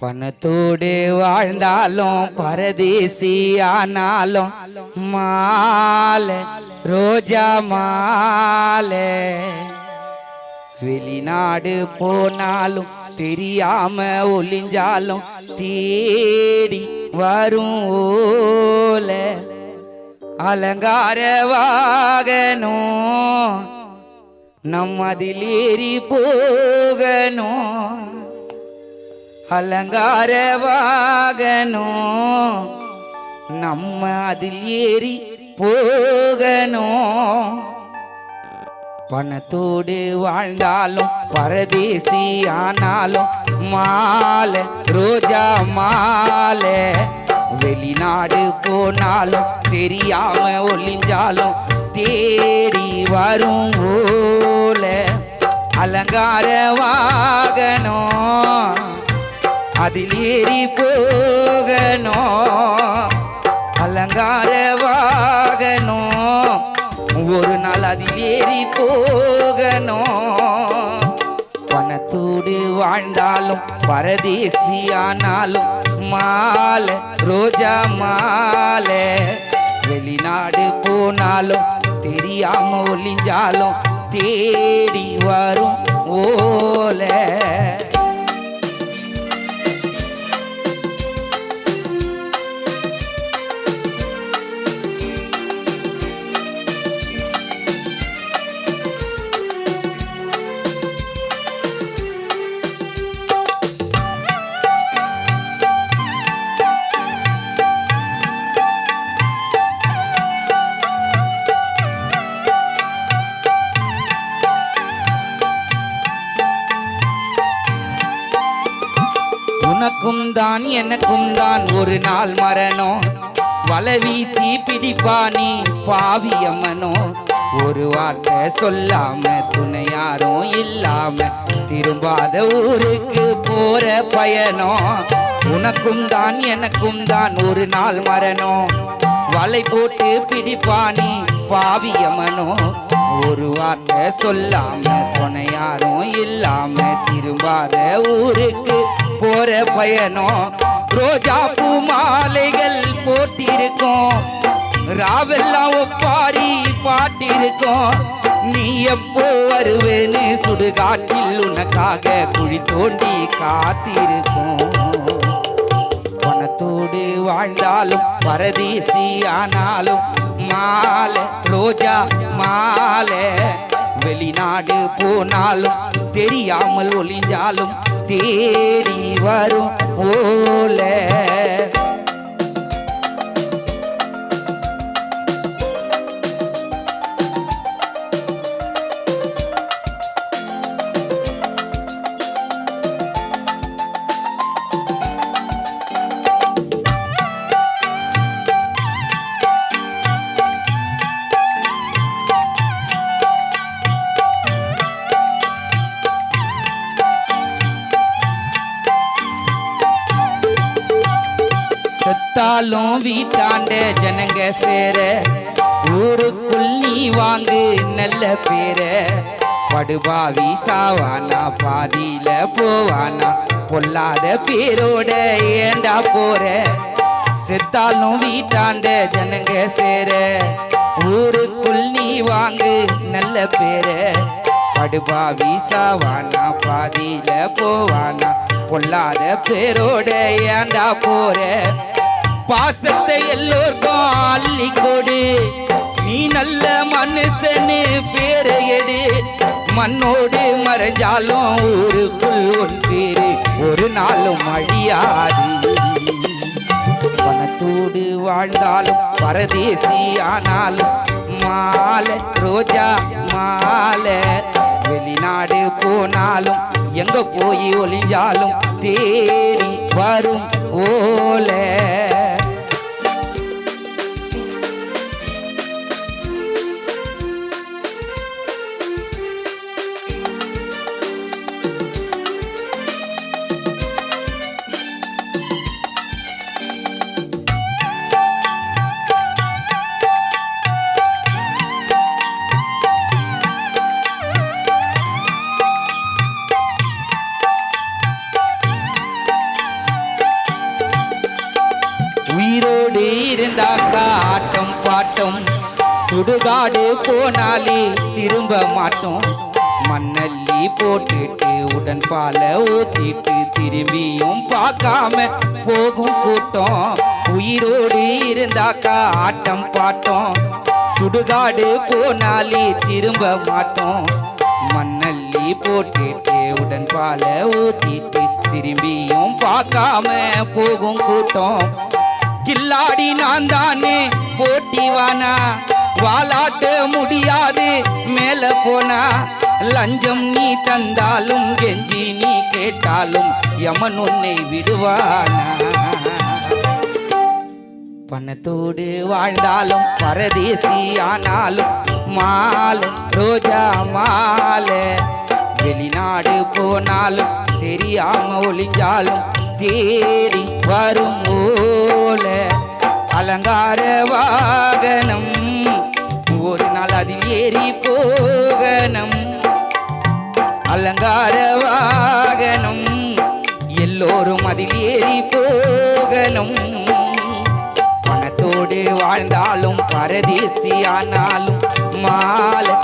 பணத்தோடு வாழ்ந்தாலும் பரதேசி ஆனாலும் மாலை ரோஜா மாலை. வெளிநாடு போனாலும் தெரியாம ஒளிஞ்சாலும் தேடி வரும் ஓல. அலங்கார வாகனம் நம்ம அதில் ஏறி போகணும். அலங்கார வாகனோ நம்ம அதில் ஏறி போகணும் பணத்தோடு வாழ்ந்தாலும் பரதேசி ஆனாலும் மாலை ரோஜா மாலை. வெளிநாடு போனாலும் தெரியாம ஒளிஞ்சாலும் தேடி வரும் ஓல அலங்கார வாகனம் அதில் ஏறி போகணும். அலங்கார வாகனம். ஒரு நாள் அதில் ஏறி போகணும். பணத்தோடு வாழ்ந்தாலும் பரதேசியானாலும் மாலை ரோஜா மாலை. வெளிநாடு போனாலும் தெரியாம ஒளிஞ்சாலும் தேடி வரும் ஓலை. உனக்கும் தான் எனக்கும் தான் ஒரு நாள் மரணம். வலை வீசி பிடிப்பானி பாவியம்மனோ ஒரு வார்த்தை சொல்லாம துணை யாரும் இல்லாம திரும்பாத ஊருக்கு போற பயணம். உனக்கும் தான் எனக்கும் தான் ஒரு நாள் மரணம். வலை போட்டு பிடிப்பானி பாவியம்மனோ ஒரு வார்த்தை சொல்லாம துணை யாரும் இல்லாம திரும்பாத ஊருக்கு போற பயணம். ரோஜா பூ மாலைகள் போட்டிருக்கோம். ராவெல்லாம் ஒப்பாரி பாட்டிருக்கோம். நீ எப்போ வருவேன்னு சுடுகாட்டில் உனக்காக குழி தோண்டி காத்திருக்கோம். பணத்தோடு வாழ்ந்தாலும் பரதேசி ஆனாலும் மாலை ரோஜா மாலை. வெளிநாடு போனாலும் தெரியாமல் ஒளிஞ்சாலும் தேடி வரும் ஓலை. வந்தாலும் வீட்டாண்ட ஜனங்க சேர. ஊருக்குள் நீ வாங்கு நல்ல பேர. படுபாவி சாவானா பாதியில போவானா. பொல்லாத பேரோட ஏண்டா போற? செத்தாலும் வீட்டாண்ட ஜனங்க சேர. ஊருக்குள் நீ வாங்கு நல்ல பேர. படுபாவி சாவானா பாதியில போவானா. பொல்லாத பேரோட ஏண்டா போற? பாசத்தை எல்லோருக்கும் அள்ளி கொடு. நீ நல்ல மனுஷனு பேரை எடு. மண்ணோடு மறைஞ்சாலும் ஊருக்குள் உன் பேரு. ஒரு நாளும் அழியாது. பணத்தோடு வாழ்ந்தாலும் பரதேசி ஆனாலும் மாலை ரோஜா மாலை. வெளிநாடு போனாலும் எங்க போய் ஒளிஞ்சாலும் தேடி வரும் ஓலை. மாட்டோம். சுடுகாடு போனாலே திரும்ப மாட்டோம். மண்ணல்லி போட்டுட்டு உடன் பால ஊத்திட்டு திரும்பியும் பார்க்காம போகும் கூட்டம். உயிரோடு இருந்தாக்கா ஆட்டம் பாட்டம். சுடுகாடு போனாலே திரும்ப மாட்டோம். மண்ணல்லி போட்டுட்டு உடன் பால ஊத்திட்டு திரும்பியும் பார்க்காம போகும் கூட்டம். கில்லாடி நான் தானே போட்டிவானா? வாலாட்ட முடியாது மேல போனா? லஞ்சம் நீ தந்தாலும் கெஞ்சி நீ கேட்டாலும் யமன் உன்னை விடுவானா? பணத்தோடு வாழ்ந்தாலும் பரதேசி ஆனாலும் மாலும் ரோஜா மாலை. வெளிநாடு போனாலும் தெரியாம ஒளிஞ்சாலும் தேடி வரும் ஓ அலங்கார வாகனம். ஒரு நாள் அதில் ஏறி போகணும். அலங்கார வாகனம். எல்லோரும் அதில் ஏறி போகணும். பணத்தோடு வாழ்ந்தாலும் பரதேசி ஆனாலும் மாலை